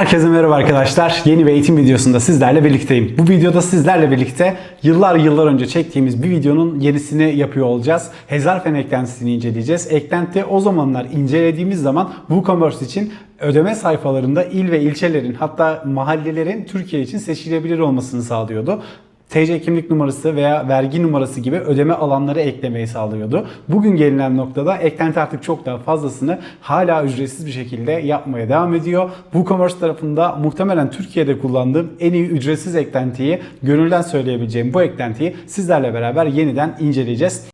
Herkese merhaba arkadaşlar. Yeni bir eğitim videosunda sizlerle birlikteyim. Bu videoda sizlerle birlikte yıllar yıllar önce çektiğimiz bir videonun yenisini yapıyor olacağız. Hezarfen eklentisini inceleyeceğiz. Eklenti o zamanlar incelediğimiz zaman WooCommerce için ödeme sayfalarında il ve ilçelerin hatta mahallelerin Türkiye için seçilebilir olmasını sağlıyordu. TC kimlik numarası veya vergi numarası gibi ödeme alanları eklemeyi sağlıyordu. Bugün gelinen noktada eklenti artık çok daha fazlasını hala ücretsiz bir şekilde yapmaya devam ediyor. WooCommerce tarafında muhtemelen Türkiye'de kullandığım en iyi ücretsiz eklentiyi, gönülden söyleyebileceğim bu eklentiyi sizlerle beraber yeniden inceleyeceğiz.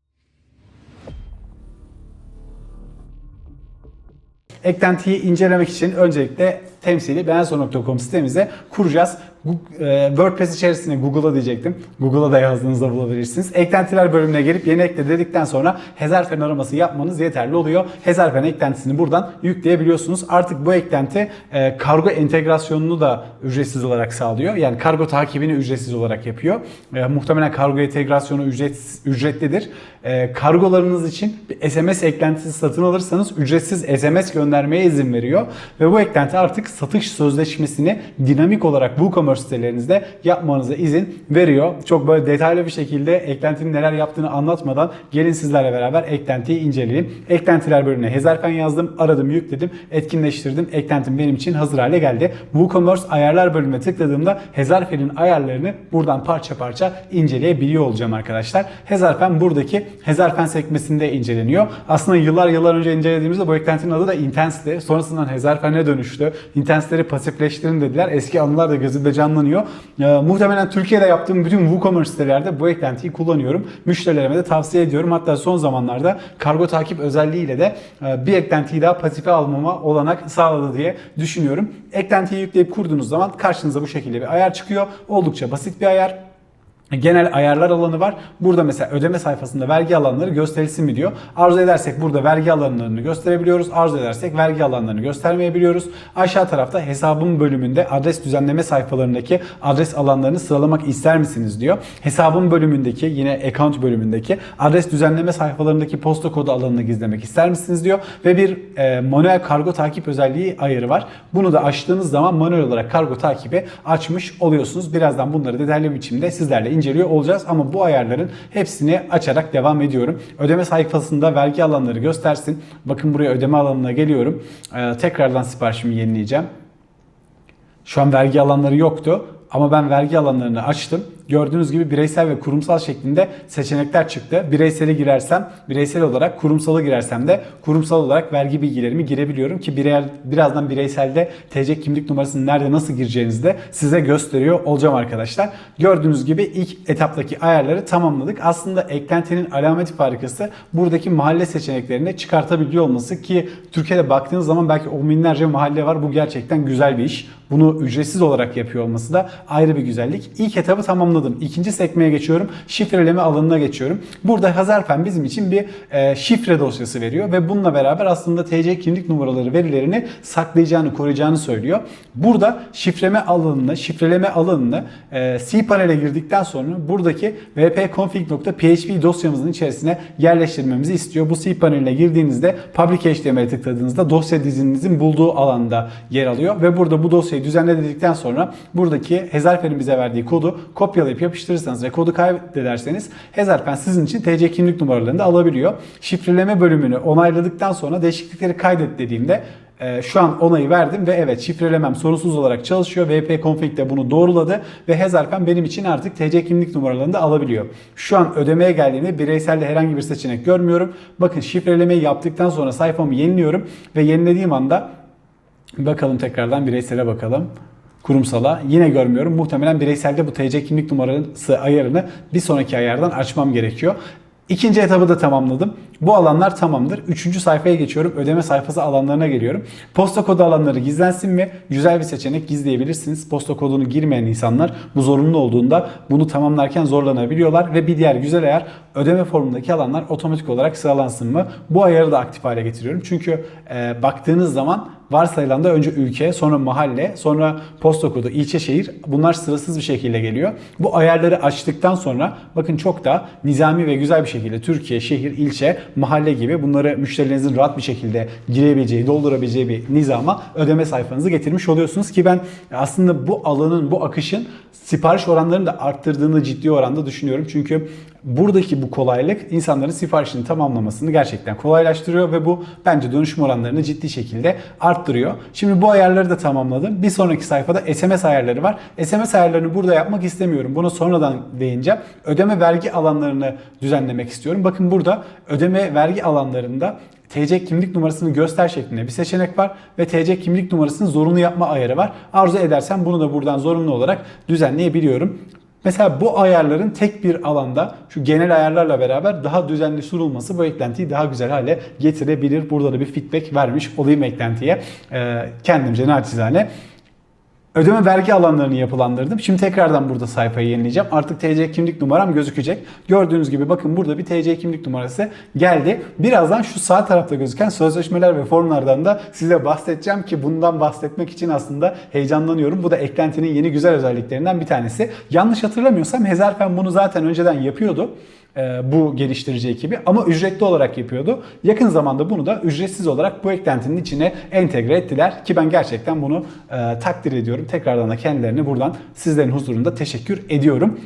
Eklentiyi incelemek için öncelikle temsili benson.com sitemize kuracağız. E, WordPress içerisinde Google'a diyecektim. Google'a da yazdığınızda bulabilirsiniz. Eklentiler bölümüne gelip yeni ekle dedikten sonra Hezarfen araması yapmanız yeterli oluyor. Hezarfen eklentisini buradan yükleyebiliyorsunuz. Artık bu eklenti e, kargo entegrasyonunu da ücretsiz olarak sağlıyor. Yani kargo takibini ücretsiz olarak yapıyor. E, muhtemelen kargo entegrasyonu ücret, ücretlidir. E, kargolarınız için bir SMS eklentisi satın alırsanız ücretsiz SMS göndermeye izin veriyor. Ve bu eklenti artık satış sözleşmesini dinamik olarak WooCommerce sitelerinizde yapmanıza izin veriyor. Çok böyle detaylı bir şekilde eklentinin neler yaptığını anlatmadan gelin sizlerle beraber eklentiyi inceleyelim. Eklentiler bölümüne Hezarfen yazdım, aradım, yükledim, etkinleştirdim. Eklentim benim için hazır hale geldi. WooCommerce ayarlar bölümüne tıkladığımda Hezarfen'in ayarlarını buradan parça parça inceleyebiliyor olacağım arkadaşlar. Hezarfen buradaki Hezarfen sekmesinde inceleniyor. Aslında yıllar yıllar önce incelediğimizde bu eklentinin adı da Intense'di. Sonrasından Hezarfen'e dönüştü. Intense'leri pasifleştirin dediler. Eski anılar da gözümde canlanıyor. Ee, muhtemelen Türkiye'de yaptığım bütün WooCommerce sitelerde bu eklentiyi kullanıyorum. Müşterilerime de tavsiye ediyorum. Hatta son zamanlarda kargo takip özelliğiyle de e, bir eklentiyi daha pasife almama olanak sağladı diye düşünüyorum. Eklentiyi yükleyip kurduğunuz zaman karşınıza bu şekilde bir ayar çıkıyor. Oldukça basit bir ayar. Genel ayarlar alanı var. Burada mesela ödeme sayfasında vergi alanları gösterilsin mi diyor. Arzu edersek burada vergi alanlarını gösterebiliyoruz. Arzu edersek vergi alanlarını göstermeyebiliyoruz. Aşağı tarafta hesabım bölümünde adres düzenleme sayfalarındaki adres alanlarını sıralamak ister misiniz diyor. Hesabım bölümündeki yine account bölümündeki adres düzenleme sayfalarındaki posta kodu alanını gizlemek ister misiniz diyor. Ve bir e, manuel kargo takip özelliği ayarı var. Bunu da açtığınız zaman manuel olarak kargo takibi açmış oluyorsunuz. Birazdan bunları detaylı biçimde sizlerle inceliyor olacağız ama bu ayarların hepsini açarak devam ediyorum. Ödeme sayfasında vergi alanları göstersin. Bakın buraya ödeme alanına geliyorum. Ee, tekrardan siparişimi yenileyeceğim. Şu an vergi alanları yoktu ama ben vergi alanlarını açtım. Gördüğünüz gibi bireysel ve kurumsal şeklinde seçenekler çıktı. Bireyseli girersem bireysel olarak, kurumsalı girersem de kurumsal olarak vergi bilgilerimi girebiliyorum ki birey, birazdan bireyselde TC kimlik numarasını nerede nasıl gireceğinizi de size gösteriyor olacağım arkadaşlar. Gördüğünüz gibi ilk etaptaki ayarları tamamladık. Aslında eklentinin alamet farikası buradaki mahalle seçeneklerini çıkartabiliyor olması ki Türkiye'de baktığınız zaman belki on binlerce mahalle var. Bu gerçekten güzel bir iş. Bunu ücretsiz olarak yapıyor olması da ayrı bir güzellik. İlk etabı tamamladım. İkinci sekmeye geçiyorum. Şifreleme alanına geçiyorum. Burada Hazarfen bizim için bir e, şifre dosyası veriyor ve bununla beraber aslında TC kimlik numaraları verilerini saklayacağını, koruyacağını söylüyor. Burada şifreleme alanına, şifreleme alanına e, cPanel'e girdikten sonra buradaki wp-config.php dosyamızın içerisine yerleştirmemizi istiyor. Bu cPanel'e girdiğinizde public HTML'e tıkladığınızda dosya dizinizin bulduğu alanda yer alıyor ve burada bu dosyayı düzenle dedikten sonra buradaki Hezarfen'in bize verdiği kodu kopyalayıp yapıştırırsanız ve kodu kaybederseniz Hezarfen sizin için TC kimlik numaralarını da alabiliyor. Şifreleme bölümünü onayladıktan sonra değişiklikleri kaydet dediğimde e, şu an onayı verdim ve evet şifrelemem sorunsuz olarak çalışıyor. VP config de bunu doğruladı ve Hezarfen benim için artık TC kimlik numaralarını da alabiliyor. Şu an ödemeye geldiğimde bireyselde herhangi bir seçenek görmüyorum. Bakın şifrelemeyi yaptıktan sonra sayfamı yeniliyorum ve yenilediğim anda bakalım tekrardan bireysele bakalım kurumsala yine görmüyorum. Muhtemelen bireyselde bu TC kimlik numarası ayarını bir sonraki ayardan açmam gerekiyor. İkinci etabı da tamamladım. Bu alanlar tamamdır. Üçüncü sayfaya geçiyorum. Ödeme sayfası alanlarına geliyorum. Posta kodu alanları gizlensin mi? Güzel bir seçenek gizleyebilirsiniz. Posta kodunu girmeyen insanlar bu zorunlu olduğunda bunu tamamlarken zorlanabiliyorlar. Ve bir diğer güzel ayar ödeme formundaki alanlar otomatik olarak sıralansın mı? Bu ayarı da aktif hale getiriyorum. Çünkü e, baktığınız zaman varsayılan da önce ülke, sonra mahalle, sonra posta kodu, ilçe, şehir bunlar sırasız bir şekilde geliyor. Bu ayarları açtıktan sonra bakın çok da nizami ve güzel bir şekilde Türkiye, şehir, ilçe, mahalle gibi bunları müşterilerinizin rahat bir şekilde girebileceği, doldurabileceği bir nizama ödeme sayfanızı getirmiş oluyorsunuz ki ben aslında bu alanın, bu akışın sipariş oranlarını da arttırdığını ciddi oranda düşünüyorum. Çünkü buradaki bu kolaylık insanların siparişini tamamlamasını gerçekten kolaylaştırıyor ve bu bence dönüşüm oranlarını ciddi şekilde arttırıyor. Şimdi bu ayarları da tamamladım. Bir sonraki sayfada SMS ayarları var. SMS ayarlarını burada yapmak istemiyorum. Bunu sonradan değineceğim. Ödeme vergi alanlarını düzenlemek istiyorum. Bakın burada ödeme vergi alanlarında TC kimlik numarasını göster şeklinde bir seçenek var ve TC kimlik numarasını zorunlu yapma ayarı var. Arzu edersen bunu da buradan zorunlu olarak düzenleyebiliyorum. Mesela bu ayarların tek bir alanda şu genel ayarlarla beraber daha düzenli sunulması bu eklentiyi daha güzel hale getirebilir. Burada da bir feedback vermiş olayım eklentiye. Ee, kendimce naçizane. Ödeme vergi alanlarını yapılandırdım. Şimdi tekrardan burada sayfayı yenileyeceğim. Artık TC kimlik numaram gözükecek. Gördüğünüz gibi bakın burada bir TC kimlik numarası geldi. Birazdan şu sağ tarafta gözüken sözleşmeler ve formlardan da size bahsedeceğim ki bundan bahsetmek için aslında heyecanlanıyorum. Bu da eklentinin yeni güzel özelliklerinden bir tanesi. Yanlış hatırlamıyorsam Hezarfen bunu zaten önceden yapıyordu bu geliştirici ekibi ama ücretli olarak yapıyordu. Yakın zamanda bunu da ücretsiz olarak bu eklentinin içine entegre ettiler ki ben gerçekten bunu e, takdir ediyorum. Tekrardan da kendilerine buradan sizlerin huzurunda teşekkür ediyorum.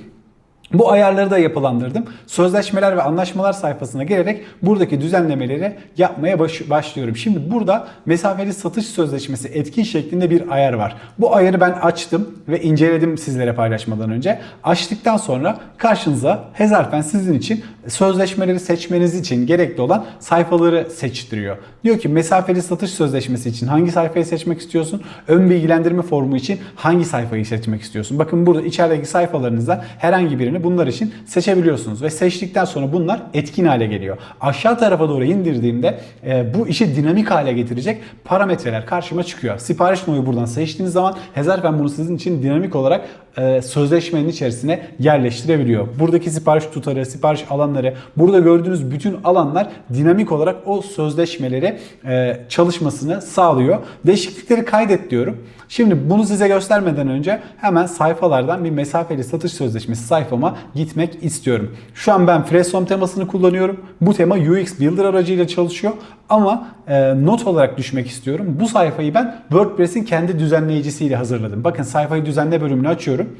Bu ayarları da yapılandırdım. Sözleşmeler ve anlaşmalar sayfasına gelerek buradaki düzenlemeleri yapmaya baş, başlıyorum. Şimdi burada mesafeli satış sözleşmesi etkin şeklinde bir ayar var. Bu ayarı ben açtım ve inceledim sizlere paylaşmadan önce. Açtıktan sonra karşınıza Hezarfen sizin için sözleşmeleri seçmeniz için gerekli olan sayfaları seçtiriyor. Diyor ki mesafeli satış sözleşmesi için hangi sayfayı seçmek istiyorsun? Ön bilgilendirme formu için hangi sayfayı seçmek istiyorsun? Bakın burada içerideki sayfalarınızdan herhangi birini bunlar için seçebiliyorsunuz ve seçtikten sonra bunlar etkin hale geliyor. Aşağı tarafa doğru indirdiğimde e, bu işi dinamik hale getirecek parametreler karşıma çıkıyor. Sipariş noyu buradan seçtiğiniz zaman Hezarfen bunu sizin için dinamik olarak e, sözleşmenin içerisine yerleştirebiliyor. Buradaki sipariş tutarı, sipariş alanları, burada gördüğünüz bütün alanlar dinamik olarak o sözleşmeleri e, çalışmasını sağlıyor. Değişiklikleri kaydet diyorum. Şimdi bunu size göstermeden önce hemen sayfalardan bir mesafeli satış sözleşmesi sayfama gitmek istiyorum. Şu an ben Fresom temasını kullanıyorum. Bu tema UX Builder aracıyla çalışıyor. Ama e, not olarak düşmek istiyorum. Bu sayfayı ben WordPress'in kendi düzenleyicisiyle hazırladım. Bakın sayfayı düzenle bölümünü açıyorum.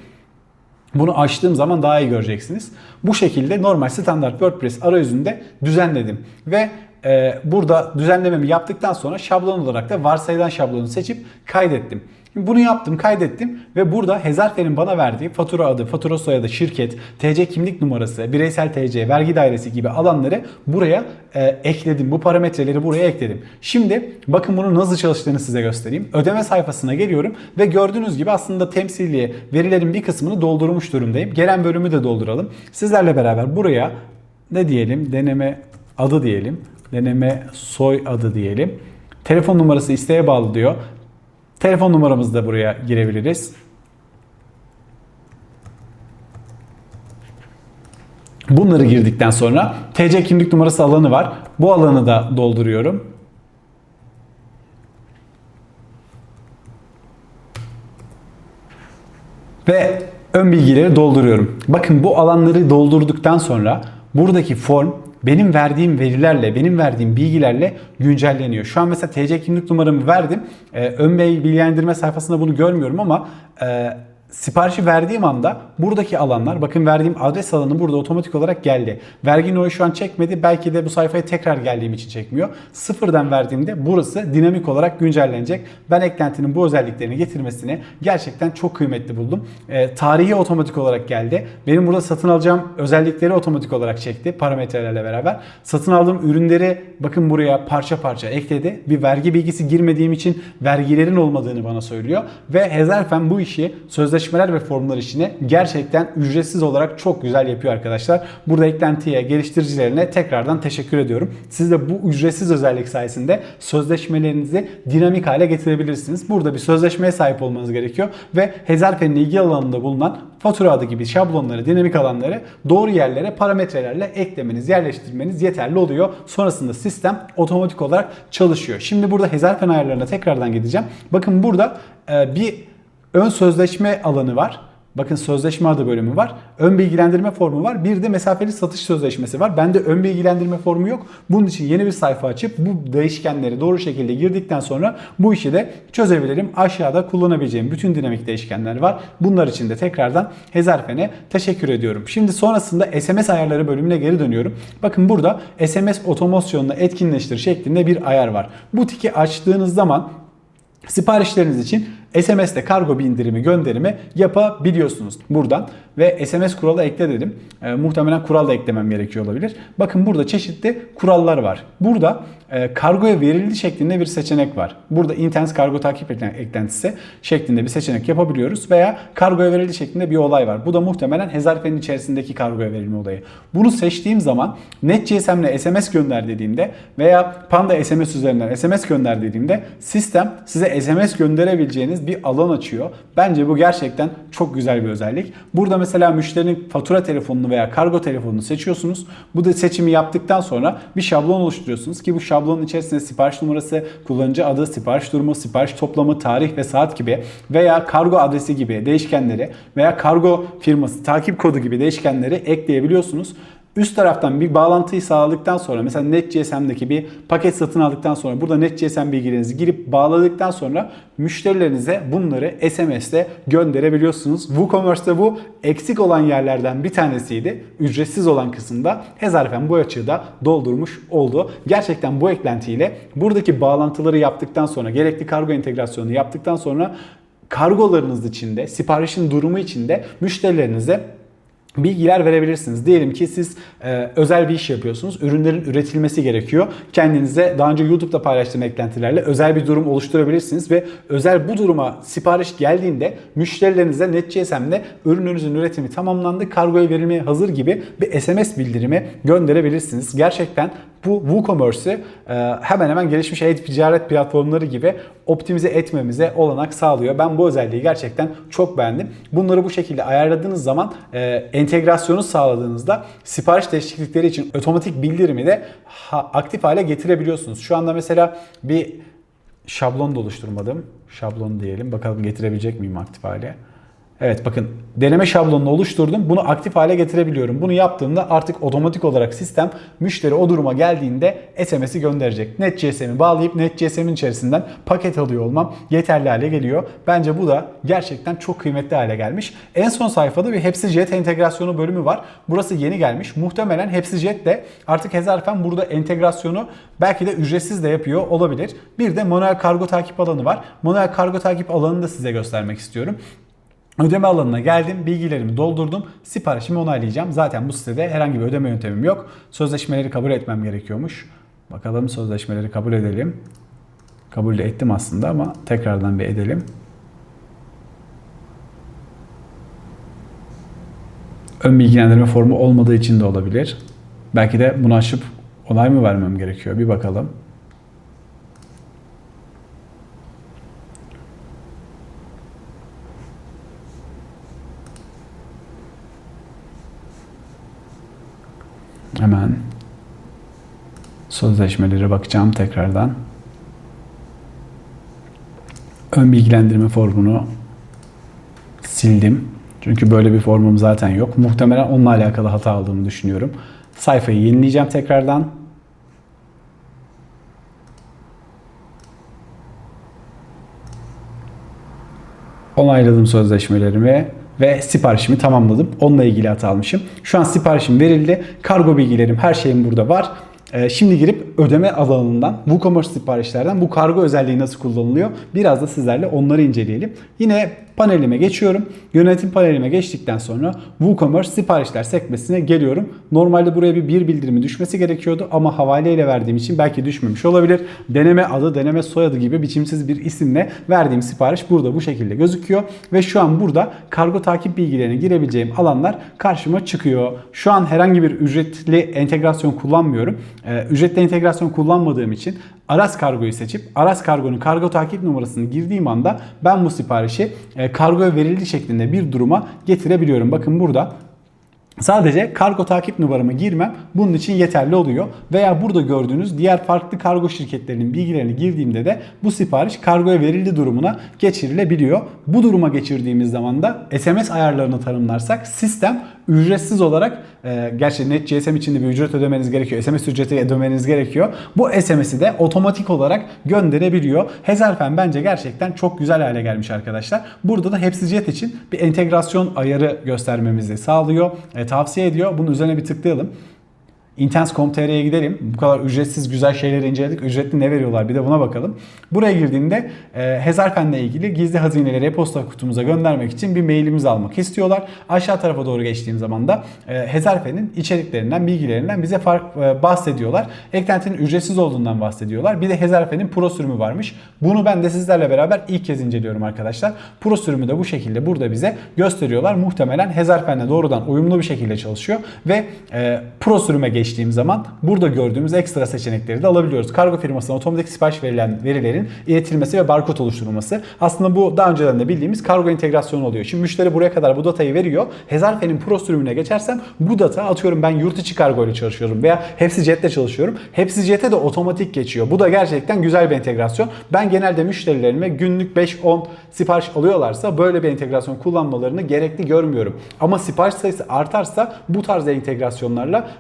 Bunu açtığım zaman daha iyi göreceksiniz. Bu şekilde normal standart WordPress arayüzünde düzenledim. Ve e, burada düzenlememi yaptıktan sonra şablon olarak da varsayılan şablonu seçip kaydettim. Bunu yaptım, kaydettim ve burada Hezarfen'in bana verdiği fatura adı, fatura soyadı, şirket, TC kimlik numarası, bireysel TC, vergi dairesi gibi alanları buraya e, ekledim. Bu parametreleri buraya ekledim. Şimdi bakın bunun nasıl çalıştığını size göstereyim. Ödeme sayfasına geliyorum ve gördüğünüz gibi aslında temsili verilerin bir kısmını doldurmuş durumdayım. Gelen bölümü de dolduralım. Sizlerle beraber buraya ne diyelim? Deneme adı diyelim. Deneme soy adı diyelim. Telefon numarası isteğe bağlı diyor. Telefon numaramızı da buraya girebiliriz. Bunları girdikten sonra TC kimlik numarası alanı var. Bu alanı da dolduruyorum. Ve ön bilgileri dolduruyorum. Bakın bu alanları doldurduktan sonra buradaki form benim verdiğim verilerle, benim verdiğim bilgilerle güncelleniyor. Şu an mesela TC kimlik numaramı verdim. Ee, ön bilgilendirme sayfasında bunu görmüyorum ama e, siparişi verdiğim anda buradaki alanlar bakın verdiğim adres alanı burada otomatik olarak geldi. Vergi noyu şu an çekmedi. Belki de bu sayfaya tekrar geldiğim için çekmiyor. Sıfırdan verdiğimde burası dinamik olarak güncellenecek. Ben eklentinin bu özelliklerini getirmesini gerçekten çok kıymetli buldum. E, tarihi otomatik olarak geldi. Benim burada satın alacağım özellikleri otomatik olarak çekti parametrelerle beraber. Satın aldığım ürünleri bakın buraya parça parça ekledi. Bir vergi bilgisi girmediğim için vergilerin olmadığını bana söylüyor. Ve Hezarfen bu işi sözleşme sözleşmeler ve formlar işini gerçekten ücretsiz olarak çok güzel yapıyor arkadaşlar. Burada eklentiye, geliştiricilerine tekrardan teşekkür ediyorum. Siz de bu ücretsiz özellik sayesinde sözleşmelerinizi dinamik hale getirebilirsiniz. Burada bir sözleşmeye sahip olmanız gerekiyor ve Hezarfen'in ilgi alanında bulunan fatura adı gibi şablonları, dinamik alanları doğru yerlere parametrelerle eklemeniz, yerleştirmeniz yeterli oluyor. Sonrasında sistem otomatik olarak çalışıyor. Şimdi burada Hezarfen ayarlarına tekrardan gideceğim. Bakın burada e, bir ön sözleşme alanı var. Bakın sözleşme adı bölümü var. Ön bilgilendirme formu var. Bir de mesafeli satış sözleşmesi var. Bende ön bilgilendirme formu yok. Bunun için yeni bir sayfa açıp bu değişkenleri doğru şekilde girdikten sonra bu işi de çözebilirim. Aşağıda kullanabileceğim bütün dinamik değişkenler var. Bunlar için de tekrardan Hezarfen'e teşekkür ediyorum. Şimdi sonrasında SMS ayarları bölümüne geri dönüyorum. Bakın burada SMS otomasyonunu etkinleştir şeklinde bir ayar var. Bu tiki açtığınız zaman siparişleriniz için SMS'te kargo bindirimi gönderimi yapabiliyorsunuz buradan ve SMS kuralı ekle dedim. E, muhtemelen kural da eklemem gerekiyor olabilir. Bakın burada çeşitli kurallar var. Burada e, kargoya verildi şeklinde bir seçenek var. Burada intense kargo takip eklentisi şeklinde bir seçenek yapabiliyoruz veya kargoya verildi şeklinde bir olay var. Bu da muhtemelen Hezarfen'in içerisindeki kargoya verilme olayı. Bunu seçtiğim zaman NetGSM'le SMS gönder dediğimde veya Panda SMS üzerinden SMS gönder dediğimde sistem size SMS gönderebileceğiniz bir alan açıyor. Bence bu gerçekten çok güzel bir özellik. Burada mesela müşterinin fatura telefonunu veya kargo telefonunu seçiyorsunuz. Bu da seçimi yaptıktan sonra bir şablon oluşturuyorsunuz ki bu şablonun içerisinde sipariş numarası, kullanıcı adı, sipariş durumu, sipariş toplamı, tarih ve saat gibi veya kargo adresi gibi değişkenleri veya kargo firması takip kodu gibi değişkenleri ekleyebiliyorsunuz. Üst taraftan bir bağlantıyı sağladıktan sonra mesela NetGSM'deki bir paket satın aldıktan sonra burada NetGSM bilgilerinizi girip bağladıktan sonra müşterilerinize bunları SMS'te gönderebiliyorsunuz. WooCommerce'da bu eksik olan yerlerden bir tanesiydi. Ücretsiz olan kısımda Hezarfen bu açığı da doldurmuş oldu. Gerçekten bu eklentiyle buradaki bağlantıları yaptıktan sonra gerekli kargo entegrasyonu yaptıktan sonra kargolarınız içinde, siparişin durumu içinde müşterilerinize bilgiler verebilirsiniz. Diyelim ki siz e, özel bir iş yapıyorsunuz. Ürünlerin üretilmesi gerekiyor. Kendinize daha önce YouTube'da paylaştığım eklentilerle özel bir durum oluşturabilirsiniz ve özel bu duruma sipariş geldiğinde müşterilerinize NetGSM'de ürününüzün üretimi tamamlandı, kargoya verilmeye hazır gibi bir SMS bildirimi gönderebilirsiniz. Gerçekten bu WooCommerce'ı e, hemen hemen gelişmiş e-ticaret platformları gibi optimize etmemize olanak sağlıyor. Ben bu özelliği gerçekten çok beğendim. Bunları bu şekilde ayarladığınız zaman e, entegrasyonu sağladığınızda sipariş değişiklikleri için otomatik bildirimi de aktif hale getirebiliyorsunuz. Şu anda mesela bir şablon da oluşturmadım. Şablon diyelim. Bakalım getirebilecek miyim aktif hale. Evet bakın deneme şablonunu oluşturdum. Bunu aktif hale getirebiliyorum. Bunu yaptığımda artık otomatik olarak sistem müşteri o duruma geldiğinde SMS'i gönderecek. NetGSM'i bağlayıp NetGSM'in içerisinden paket alıyor olmam yeterli hale geliyor. Bence bu da gerçekten çok kıymetli hale gelmiş. En son sayfada bir HepsiJet entegrasyonu bölümü var. Burası yeni gelmiş. Muhtemelen HepsiJet de artık Hezarfen burada entegrasyonu belki de ücretsiz de yapıyor olabilir. Bir de manuel kargo takip alanı var. Manuel kargo takip alanını da size göstermek istiyorum. Ödeme alanına geldim, bilgilerimi doldurdum, siparişimi onaylayacağım. Zaten bu sitede herhangi bir ödeme yöntemim yok. Sözleşmeleri kabul etmem gerekiyormuş. Bakalım sözleşmeleri kabul edelim. Kabul de ettim aslında ama tekrardan bir edelim. Ön bilgilendirme formu olmadığı için de olabilir. Belki de bunu açıp onay mı vermem gerekiyor? Bir bakalım. Hemen sözleşmelere bakacağım tekrardan. Ön bilgilendirme formunu sildim. Çünkü böyle bir formum zaten yok. Muhtemelen onunla alakalı hata aldığımı düşünüyorum. Sayfayı yenileyeceğim tekrardan. Onayladım sözleşmelerimi ve siparişimi tamamladım. Onunla ilgili hata almışım. Şu an siparişim verildi. Kargo bilgilerim, her şeyim burada var. Ee, şimdi girip ödeme alanından, WooCommerce siparişlerden bu kargo özelliği nasıl kullanılıyor? Biraz da sizlerle onları inceleyelim. Yine panelime geçiyorum. Yönetim panelime geçtikten sonra WooCommerce siparişler sekmesine geliyorum. Normalde buraya bir bir bildirimi düşmesi gerekiyordu ama havaleyle verdiğim için belki düşmemiş olabilir. Deneme adı, deneme soyadı gibi biçimsiz bir isimle verdiğim sipariş burada bu şekilde gözüküyor. Ve şu an burada kargo takip bilgilerine girebileceğim alanlar karşıma çıkıyor. Şu an herhangi bir ücretli entegrasyon kullanmıyorum. Ee, ücretli entegrasyon kullanmadığım için Aras Kargo'yu seçip Aras Kargo'nun kargo takip numarasını girdiğim anda ben bu siparişi e, kargoya verildi şeklinde bir duruma getirebiliyorum. Bakın burada Sadece kargo takip numaramı girmem bunun için yeterli oluyor. Veya burada gördüğünüz diğer farklı kargo şirketlerinin bilgilerini girdiğimde de bu sipariş kargoya verildi durumuna geçirilebiliyor. Bu duruma geçirdiğimiz zaman da SMS ayarlarını tanımlarsak sistem ücretsiz olarak e, gerçi NetGSM için de bir ücret ödemeniz gerekiyor. SMS ücreti ödemeniz gerekiyor. Bu SMS'i de otomatik olarak gönderebiliyor. Hezarfen bence gerçekten çok güzel hale gelmiş arkadaşlar. Burada da Hepsijet için bir entegrasyon ayarı göstermemizi sağlıyor. E, tavsiye ediyor. Bunun üzerine bir tıklayalım. Intense.com.tr'ye gidelim. Bu kadar ücretsiz güzel şeyleri inceledik. Ücretli ne veriyorlar bir de buna bakalım. Buraya girdiğimde e, Hezarfen'le ilgili gizli hazineleri e-posta kutumuza göndermek için bir mailimizi almak istiyorlar. Aşağı tarafa doğru geçtiğim zaman da e, Hezarfen'in içeriklerinden, bilgilerinden bize fark e, bahsediyorlar. Eklentinin ücretsiz olduğundan bahsediyorlar. Bir de Hezarfen'in Pro sürümü varmış. Bunu ben de sizlerle beraber ilk kez inceliyorum arkadaşlar. Pro sürümü de bu şekilde burada bize gösteriyorlar. Muhtemelen Hezarfen'le doğrudan uyumlu bir şekilde çalışıyor ve e, Pro sürüme geçtiğim zaman burada gördüğümüz ekstra seçenekleri de alabiliyoruz. Kargo firmasına otomatik sipariş verilen verilerin iletilmesi ve barkod oluşturulması. Aslında bu daha önceden de bildiğimiz kargo entegrasyonu oluyor. Şimdi müşteri buraya kadar bu datayı veriyor. Hezarfen'in Pro sürümüne geçersem bu data atıyorum ben yurt içi kargo ile çalışıyorum veya HepsiJet'le çalışıyorum. HepsiJet'e de otomatik geçiyor. Bu da gerçekten güzel bir entegrasyon. Ben genelde müşterilerime günlük 5-10 sipariş alıyorlarsa böyle bir entegrasyon kullanmalarını gerekli görmüyorum. Ama sipariş sayısı artarsa bu tarz entegrasyonlarla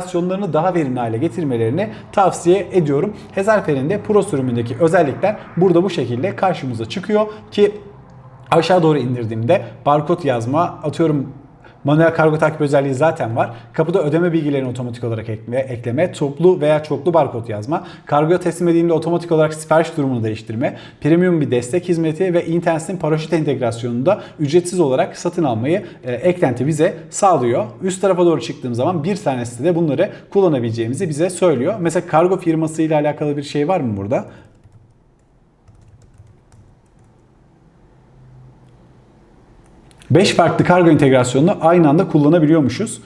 operasyonlarını daha verimli hale getirmelerini tavsiye ediyorum. Hezarfen'in de Pro sürümündeki özellikler burada bu şekilde karşımıza çıkıyor ki aşağı doğru indirdiğimde barkod yazma atıyorum Manuel kargo takip özelliği zaten var. Kapıda ödeme bilgilerini otomatik olarak ekle, ekleme, toplu veya çoklu barkod yazma, kargoya teslim edildiğinde otomatik olarak sipariş durumunu değiştirme, premium bir destek hizmeti ve internetin paraşüt entegrasyonunu da ücretsiz olarak satın almayı e, eklenti bize sağlıyor. Üst tarafa doğru çıktığım zaman bir tanesi de bunları kullanabileceğimizi bize söylüyor. Mesela kargo firması ile alakalı bir şey var mı burada? 5 farklı kargo entegrasyonunu aynı anda kullanabiliyormuşuz.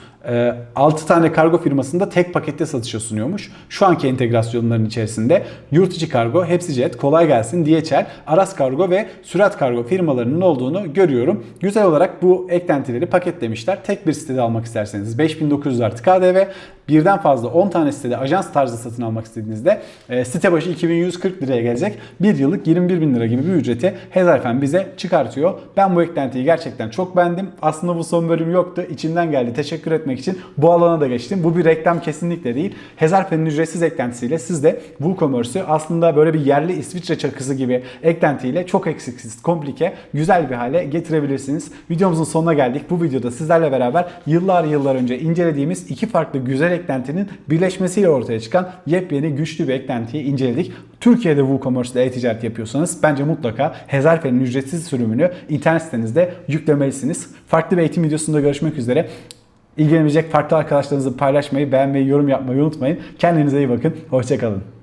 6 tane kargo firmasında tek pakette satışa sunuyormuş. Şu anki entegrasyonların içerisinde yurt içi kargo, Hepsijet, Kolay Gelsin, DHL, Aras Kargo ve Sürat Kargo firmalarının olduğunu görüyorum. Güzel olarak bu eklentileri paketlemişler. Tek bir sitede almak isterseniz 5900 artı KDV, birden fazla 10 tane sitede ajans tarzı satın almak istediğinizde e, site başı 2140 liraya gelecek. Bir yıllık 21 bin lira gibi bir ücreti Hezarfen bize çıkartıyor. Ben bu eklentiyi gerçekten çok beğendim. Aslında bu son bölüm yoktu. İçimden geldi. Teşekkür etmek için bu alana da geçtim. Bu bir reklam kesinlikle değil. Hezarfen'in ücretsiz eklentisiyle siz de WooCommerce'ü aslında böyle bir yerli İsviçre çakısı gibi eklentiyle çok eksiksiz, komplike, güzel bir hale getirebilirsiniz. Videomuzun sonuna geldik. Bu videoda sizlerle beraber yıllar yıllar önce incelediğimiz iki farklı güzel eklentinin birleşmesiyle ortaya çıkan yepyeni güçlü bir eklentiyi inceledik. Türkiye'de WooCommerce ile e-ticaret yapıyorsanız bence mutlaka Hezarfen'in ücretsiz sürümünü internet sitenizde yüklemelisiniz. Farklı bir eğitim videosunda görüşmek üzere. İlgilenebilecek farklı arkadaşlarınızı paylaşmayı, beğenmeyi, yorum yapmayı unutmayın. Kendinize iyi bakın. Hoşçakalın.